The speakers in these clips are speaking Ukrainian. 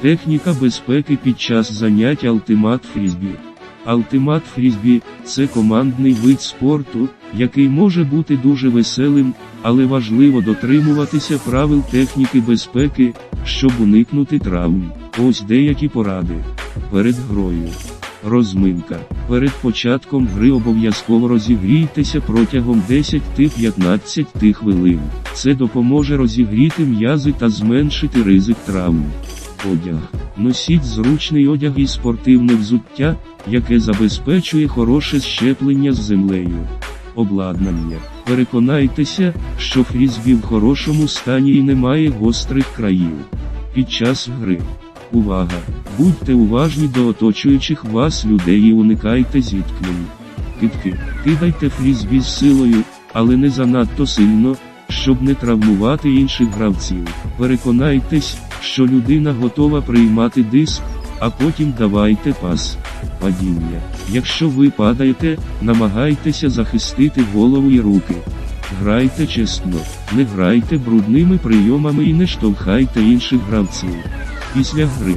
Техніка безпеки під час занять Ultimate Frisbee. Ultimate Frisbee – це командний вид спорту, який може бути дуже веселим, але важливо дотримуватися правил техніки безпеки, щоб уникнути травм. Ось деякі поради. Перед грою. Розминка. Перед початком гри обов'язково розігрійтеся протягом 10-15 хвилин. Це допоможе розігріти м'язи та зменшити ризик травм. Одяг. Носіть зручний одяг і спортивне взуття, яке забезпечує хороше щеплення з землею. Обладнання. Переконайтеся, що фрізбі в хорошому стані і немає гострих країв. Під час гри. Увага! Будьте уважні до оточуючих вас людей і уникайте зіткнень. Кидки. Кидайте фрізбі з силою, але не занадто сильно, щоб не травмувати інших гравців. Переконайтесь, що людина готова приймати диск, а потім давайте пас. Падіння. Якщо ви падаєте, намагайтеся захистити голову і руки. Грайте чесно, не грайте брудними прийомами і не штовхайте інших гравців. Після гри.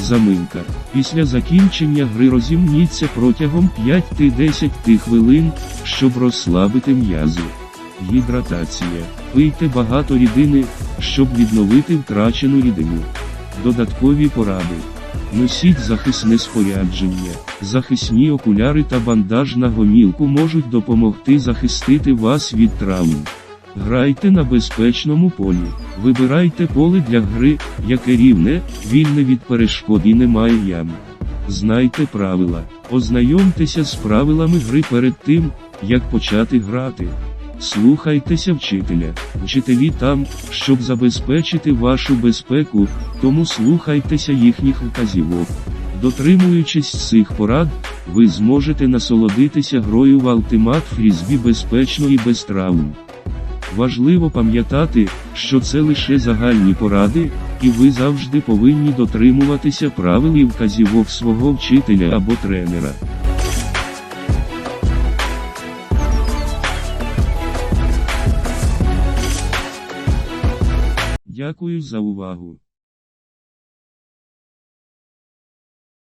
Заминка. Після закінчення гри розімніться протягом 5-10 хвилин, щоб розслабити м'язи. Гідратація. Пийте багато рідини, щоб відновити втрачену рідину. Додаткові поради. Носіть захисне спорядження. Захисні окуляри та бандаж на гомілку можуть допомогти захистити вас від травм. Грайте на безпечному полі. Вибирайте поле для гри, яке рівне, вільне від перешкод і не має ям. Знайте правила. Ознайомтеся з правилами гри перед тим, як почати грати. Слухайтеся вчителя. Вчителі там, щоб забезпечити вашу безпеку, тому слухайтеся їхніх вказівок. Дотримуючись цих порад, ви зможете насолодитися грою в Ultimate Frisbee безпечно і без травм. Важливо пам'ятати, що це лише загальні поради, і ви завжди повинні дотримуватися правил і вказівок свого вчителя або тренера. Дякую за увагу.